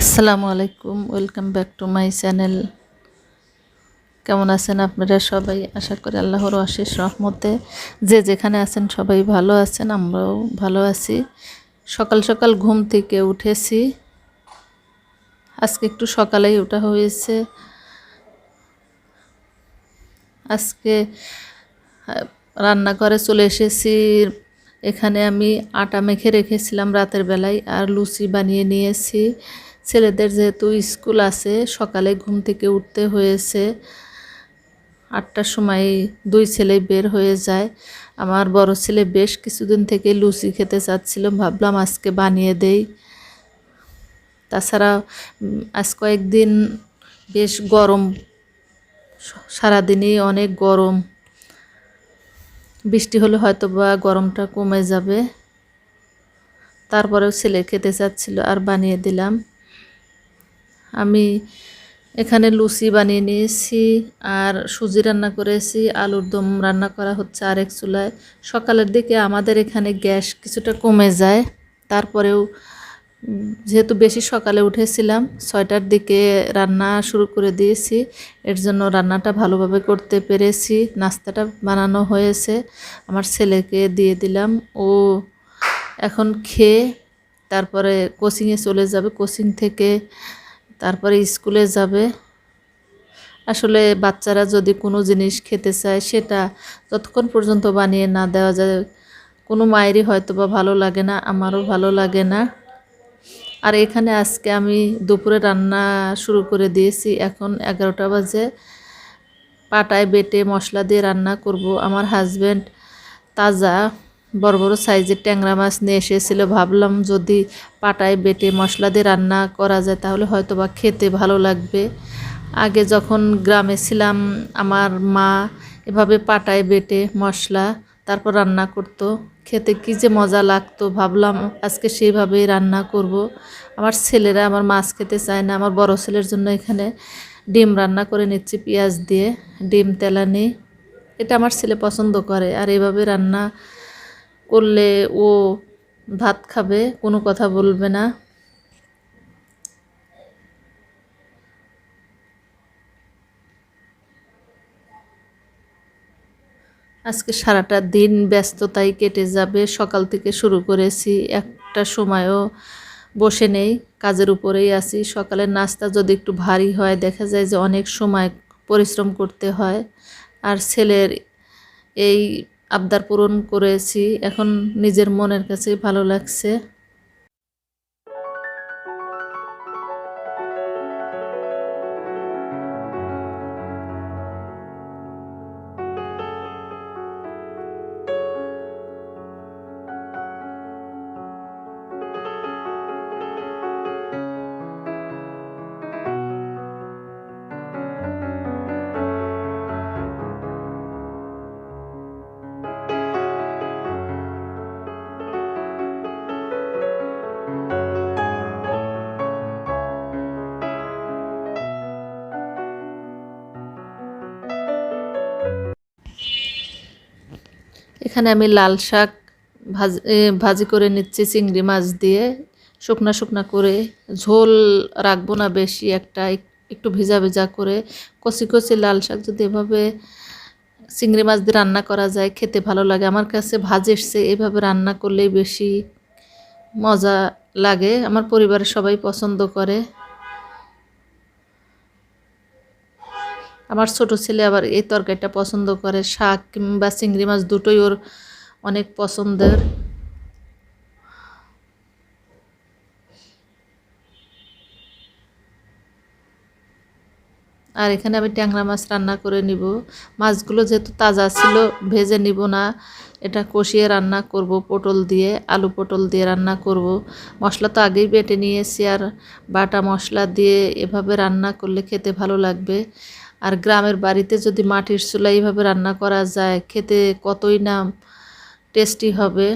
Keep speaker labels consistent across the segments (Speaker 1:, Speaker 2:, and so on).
Speaker 1: আসসালামু আলাইকুম, welcome back to my channel. কেমন আছেন আপনারা সবাই? আশা করি আল্লাহর অশেষ রহমতে যে যেখানে আছেন সবাই ভালো আছেন, আমরাও ভালো আছি। সকাল সকাল ঘুম থেকে উঠেছি। আজকে একটু সকালেই ওঠা হয়েছে। আজকে রান্নাঘরে চলে এসেছি। এখানে আমি আটা মেখে রেখেছিলাম রাতের বেলায় আর লুচি বানিয়ে নিয়েছি। ছেলেদের যেহেতু স্কুল আছে, সকালে ঘুম থেকে উঠতে হয়েছে। আটটার সময় দুই ছেলে বের হয়ে যায়। আমার বড় ছেলে বেশ কিছুদিন থেকে লুচি খেতে চাচ্ছিল, ভাবলাম আজকে বানিয়ে দেই। তাছাড়া আজ কয়েকদিন বেশ গরম, সারাদিনই অনেক গরম। বৃষ্টি হলে হয়তো বা গরমটা কমে যাবে। তারপরেও ছেলে খেতে চাচ্ছিল, আর বানিয়ে দিলাম। আমি এখানে লুচি বানিয়ে নিয়েছি, আর সুজি রান্না করেছি, আলুর দম রান্না করা হচ্ছে আরেক চুলায়। সকালের দিকে আমাদের এখানে গ্যাস কিছুটা কমে যায়, তারপরেও যেহেতু বেশি সকালে উঠেছিলাম, ছয়টার দিকে রান্না শুরু করে দিয়েছি। এর জন্য রান্নাটা ভালোভাবে করতে পেরেছি, নাস্তাটা বানানো হয়েছে। আমার ছেলেকে দিয়ে দিলাম, ও এখন খেয়ে তারপরে কোচিংয়ে চলে যাবে। কোচিং থেকে তারপরে স্কুলে যাবে। আসলে বাচ্চারা যদি কোনো জিনিস খেতে চায়, সেটা যতক্ষণ পর্যন্ত বানিয়ে না দেওয়া যায়, কোনো মায়েরই হয়তো বা ভালো লাগে না, আমারও ভালো লাগে না। আর এখানে আজকে আমি দুপুরে রান্না শুরু করে দিয়েছি। এখন এগারোটা বাজে। পাটায় বেটে মশলা দিয়ে রান্না করব। আমার হাজব্যান্ড তাজা বড় বড় সাইজের ট্যাংরা মাছ নিয়ে এসেছিল। ভাবলাম যদি পাটায় বেটে মশলা দিয়ে রান্না করা যায়, তাহলে হয়তো বা খেতে ভালো লাগবে। আগে যখন গ্রামে ছিলাম, আমার মা এভাবে পাটায় বেটে মশলা, তারপর রান্না করতো। খেতে কী যে মজা লাগতো, ভাবলাম আজকে সেইভাবেই রান্না করব। আমার ছেলেরা আমার মাছ খেতে চায় না, আমার বড় ছেলের জন্য এখানে ডিম রান্না করে নিচ্ছি পেঁয়াজ দিয়ে। ডিম তেলানি, এটা আমার ছেলে পছন্দ করে, আর এভাবে রান্না করলে ও ভাত খাবে, কোনো কথা বলবে না। আজকে সারাটা দিন ব্যস্ততায় কেটে যাবে। সকাল থেকে শুরু করেছি, একটা সময়ও বসে নেই, কাজের উপরেই আছি। সকালের নাস্তা যদি একটু ভারী হয়, দেখা যায় যে অনেক সময় পরিশ্রম করতে হয়। আর ছেলের এই আবদার পূরণ করেছি। এখন নিজের মনের কাছে ভালো লাগছে। এখানে আমি লাল শাক ভাজি ভাজি করে নিচ্ছি, চিংড়ি মাছ দিয়ে। শুকনা শুকনা করে ঝোল রাখব না বেশি, একটা একটু ভিজা ভিজা করে। কচি কচি লাল শাক যদি এভাবে চিংড়ি মাছ দিয়ে রান্না করা যায়, খেতে ভালো লাগে। আমার কাছে ভাজি এসছে, এভাবে রান্না করলেই বেশি মজা লাগে। আমার পরিবারের সবাই পছন্দ করে। আমার ছোট ছেলে আবার এই তরকারিটা পছন্দ করে, শাক কিংবা চিংড়ি মাছ দুটোই ওর অনেক পছন্দের। আর এখানে আমি ট্যাংরা মাছ রান্না করে নিব। মাছগুলো যেহেতু তাজা ছিল, ভেজে নিব না। এটা কষিয়ে রান্না করব, পটল দিয়ে, আলু পটল দিয়ে রান্না করব। মশলা তো আগেই বেটে নিয়েছি আর বাটা মশলা দিয়ে এভাবে রান্না করলে খেতে ভালো লাগবে। আর গ্রামের বাড়িতে যদি মাটির চুলায় এইভাবে রান্না করা যায়, খেতে কতই না টেস্টি হবে।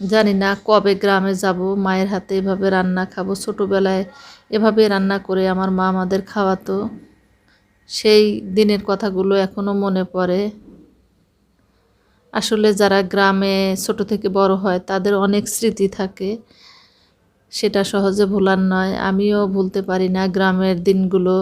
Speaker 1: জানি না কবে গ্রামে যাব, মায়ের হাতে এভাবে রান্না খাব। ছোটোবেলায় এভাবে রান্না করে আমার মা আমাদের খাওয়াতো। সেই দিনের কথাগুলো এখনও মনে পড়ে। আসলে যারা গ্রামে ছোট থেকে বড় হয়, তাদের অনেক স্মৃতি থাকে। সেটা সহজে ভোলার নয়। আমিও ভুলতে পারি না গ্রামের দিনগুলো।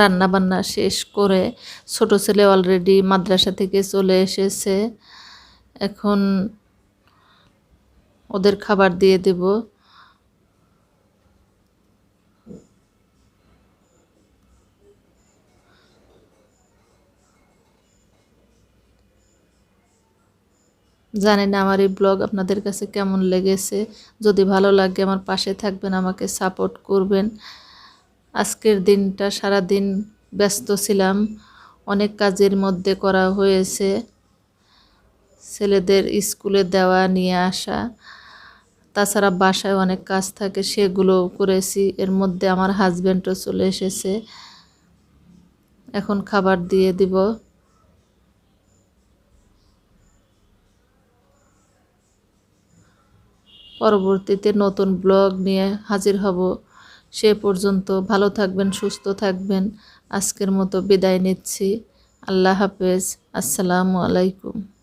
Speaker 1: রান্না বান্না শেষ করে ছোট ছেলে অলরেডি মাদ্রাসা থেকে চলে এসেছে। এখন ওদের খাবার দিয়ে দেব। জানি না আমার এই ব্লগ আপনাদের কাছে কেমন লেগেছে? যদি ভালো লাগে আমার পাশে থাকবেন, আমাকে সাপোর্ট করবেন। আজকের দিনটা সারা দিন ব্যস্ত ছিলাম। অনেক কাজের মধ্যে করা হয়েছে। ছেলেদের স্কুলে দেওয়া নিয়ে আসা। তাছাড়া বাসায় অনেক কাজ থাকে, সেগুলো করেছি। এর মধ্যে আমার হাজব্যান্ডও চলে এসেছে। এখন খাবার দিয়ে দিব। পরবর্তীতে নতুন ব্লগ নিয়ে হাজির হব। সে পর্যন্ত ভালো থাকবেন সুস্থ থাকবেন। আজকের মতো বিদায় নিচ্ছি। আল্লাহ হাফেজ। আসসালামু আলাইকুম।